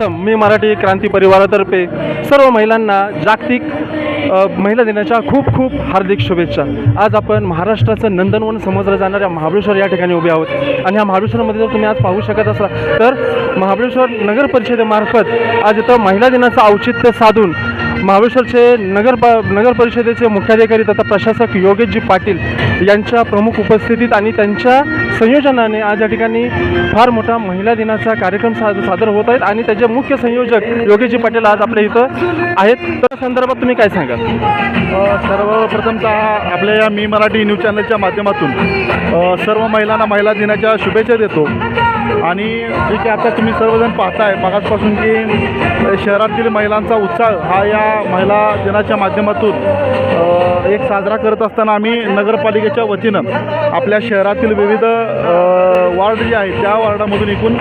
मी मराठी क्रांती परिवारातर्फे सर्व महिलांना जागतिक महिला दिनाच्या खूप खूप हार्दिक शुभेच्छा. आज आपण महाराष्ट्राचं नंदनवन समजलं जाणाऱ्या महाबळेश्वर या ठिकाणी उभे आहोत. आणि ह्या महाबळेश्वरमध्ये जर तुम्ही आज पाहू शकत असाल तर महाबळेश्वर नगर परिषदेमार्फत आज इथं महिला दिनाचं औचित्य साधून महाबळेश्वरचे नगर प नगर परिषदेचे मुख्याधिकारी तथा प्रशासक योगेशजी पाटील यांच्या प्रमुख उपस्थितीत आणि त्यांच्या संयोजनाने आज या ठिकाणी फार मोठा महिला दिनाचा कार्यक्रम सा सादर होत आहेत आणि त्याचे मुख्य संयोजक योगेशजी पाटील आज आपल्या इथं आहेत. त्या संदर्भात तुम्ही काय सांगाल? सर्वप्रथमतः आपल्या या मी मराठी न्यूज चॅनलच्या माध्यमातून सर्व महिलांना महिला दिनाच्या शुभेच्छा देतो. आणि जे की आता तुम्ही सर्वजण पाहताय मगाचपासून की शहरातील महिलांचा उत्साह हा या महिला दिनाच्या माध्यमातून एक साजरा करत असताना आम्ही नगरपालिकेच्या वतीनं आपल्या शहरातील विविध वार्ड जे आहेत त्या वार्डामधून एकूण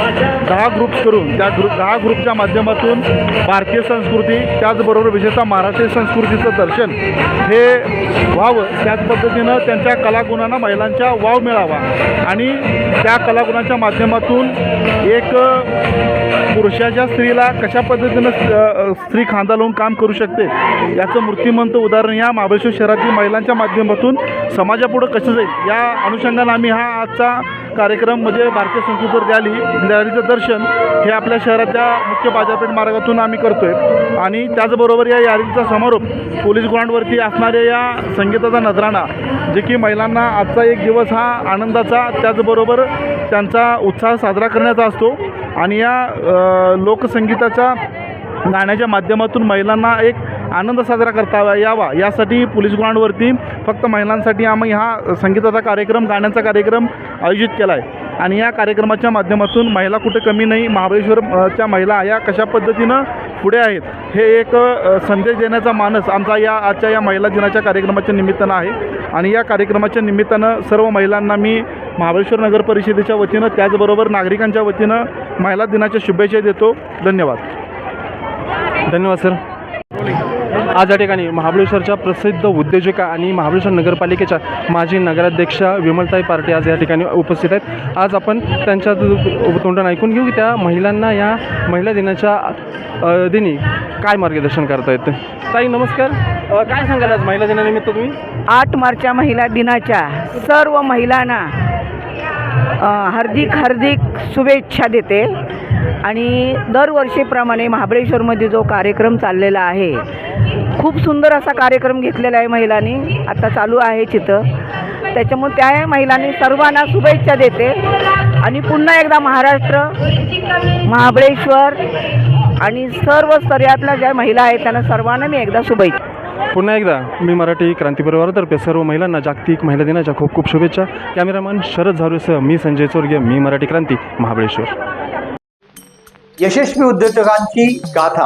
दहा ग्रुप करून त्या ग्रुप दहा ग्रुपच्या माध्यमातून भारतीय संस्कृती त्याचबरोबर विशेषतः महाराष्ट्रीय संस्कृतीचं दर्शन हे व्हावं. त्याच पद्धतीनं त्यांच्या कलागुणांना महिलांच्या वाव मिळावा. आणि त्या कलागुणांच्या माध्यमातून एक पुरुषाच्या स्त्रीला कशा पद्धतीनं स्त्री खांदा लावून काम करू शकते याचं मूर्तिमंत उदाहरण या महाबळेश्वर शहरातील महिलांच्या माध्यमातून समाजापुढं कसं जाईल या अनुषंगानं आम्ही हा आजचा कार्यक्रम म्हणजे भारतीय संस्कृतीवर रॅली रॅलीचं दर्शन हे आपल्या शहराच्या मुख्य बाजारपेठ मार्गातून आम्ही करतोय. आणि त्याचबरोबर या रॅलीचा समारोप पोलीस ग्राउंडवरती असणाऱ्या या संगीताचा नजराणा जे की महिलांना आजचा एक दिवस हा आनंदाचा त्याचबरोबर त्यांचा उत्साह साजरा करण्याचा असतो. आणि या लोकसंगीताचा लोकसंगीताच्या गाण्याच्या माध्यमातून महिलांना एक आनंद साजरा करता यावा. यासाठी पोलीस ग्राउंडवरती फक्त महिलांसाठी आम्ही हा संगीताचा कार्यक्रम गाण्याचा कार्यक्रम आयोजित केला आहे आणि या कार्यक्रमाच्या माध्यमातून महिला कुठे कमी नाही महाबळेश्वरच्या महिला या कशा पद्धतीनं पुढे आहेत हे एक संदेश देण्याचा मानस आमचा या आजच्या या महिला दिनाच्या कार्यक्रमाच्या निमित्तानं आहे. आणि या कार्यक्रमाच्या निमित्तानं सर्व महिलांना मी महाबळेश्वर नगर परिषदेच्या वतीनं त्याचबरोबर नागरिकांच्या वतीनं महिला दिनाच्या शुभेच्छा देतो. धन्यवाद. धन्यवाद सर. आज या ठिकाणी महाबळेश्वरच्या प्रसिद्ध उद्योजिका आणि महाबळेश्वर नगरपालिकेच्या माजी नगराध्यक्षा विमलताई पार्टी आज या ठिकाणी उपस्थित आहेत. आज आपण त्यांच्या तोंडानं ऐकून घेऊ की त्या महिलांना या महिला दिनाच्या दिनी काय मार्गदर्शन करता येतं ताई नमस्कार. काय सांगाल आज महिला दिनानिमित्त तुम्ही? आठ मार्चच्या महिला दिनाच्या सर्व महिलांना हार्दिक हार्दिक शुभेच्छा देते. आणि दरवर्षीप्रमाणे महाबळेश्वरमध्ये जो कार्यक्रम चाललेला आहे खूप सुंदर असा कार्यक्रम घेतलेला आहे महिलांनी. आता चालू आहे चित्र त्याच्यामुळे त्या महिलांनी सर्वांना शुभेच्छा देते. आणि पुन्हा एकदा महाराष्ट्र महाबळेश्वर आणि सर्व स्तरातल्या ज्या महिला आहेत त्यांना सर्वांना मी एकदा शुभेच्छा. पुन्हा एकदा मी मराठी क्रांती परिवारातर्फे सर्व महिलांना जागतिक महिला दिनाच्या खूप खूप शुभेच्छा. कॅमेरामन शरद झारूसह मी संजय चोरगे मी मराठी क्रांती महाबळेश्वर. यशस्वी उद्योजकांची गाथा.